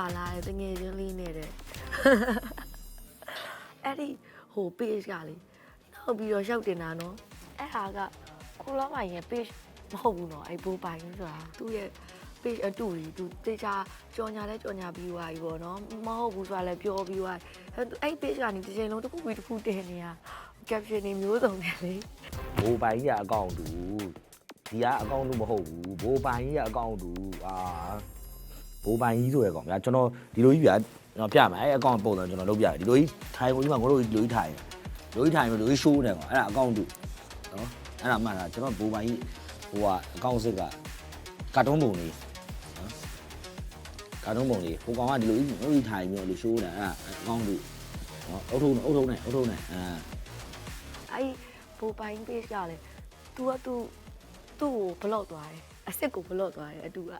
ပါလာတယ်တငယ်ချင်းလေးနဲ့တဲ့အဲ့ဒီဟို page ကလေနောက်ပြီးတော့ရောက်တင်တာနော်အဲ့ဟာကကိုလောမိုင်ရဲ့ page မဟုတ်ဘူးနော်အဲ့ဘိုးပိုင်ဆိုတာသူ့ရဲ့ page အတူကြီးသူတေချာကြော်ညာလဲကြော်ညာပြီးသွားပြီပေါ့နော်မဟုတ်ဘူးဆိုတာလဲပြောပြီးသွားအဲ့အဲ့ page ကနေတစ်ချိန်လုံးတစ်ခုပြီးတစ်ခုတင်နေတာ caption တွေမျိုးစုံတယ်လေဘိုးပိုင်ကြီးကအကောင့်တူဒီကအကောင့်တူမဟုတ်ဘူးဘိုးပိုင်ကြီးကအကောင့်တူအာ ဘိုးပိုင်ကြီးဆိုရကောင်ဗျာကျွန်တော်ဒီလိုကြီးဗျာကျွန်တော်ပြမယ်အဲ့အကောင့်ပုံစံကျွန်တော်လုပ်ပြတယ်ဒီလိုကြီးထိုင်ပုံကြီးမှာငါတို့ဒီလိုကြီးထိုင်ဒီလိုကြီးထိုင်လို့ဒီလိုကြီးရှိုးနေကောင်အဲ့ဒါအကောင့်တူနော်အဲ့ဒါမှန်တာကျွန်တော်ဘိုးပိုင်ကြီးဟိုကအကောင့်စစ်ကကာတွန်းပုံလေးနော်ကာတွန်းပုံလေးဟိုကောင်ကဒီလိုကြီးငါတို့ကြီးထိုင်ပြီးလို့ရှိုးနေအဲ့ဒါအကောင့်တူနော်အုတ်ထုံးအုတ်ထုံးနဲ့အုတ်ထုံးနဲ့အာအဲ့ဘိုးပိုင်း page ကလေ तू က तू သူ့ကိုဘလော့သွားတယ်အစ်စ်ကိုဘလော့သွားတယ်အတူက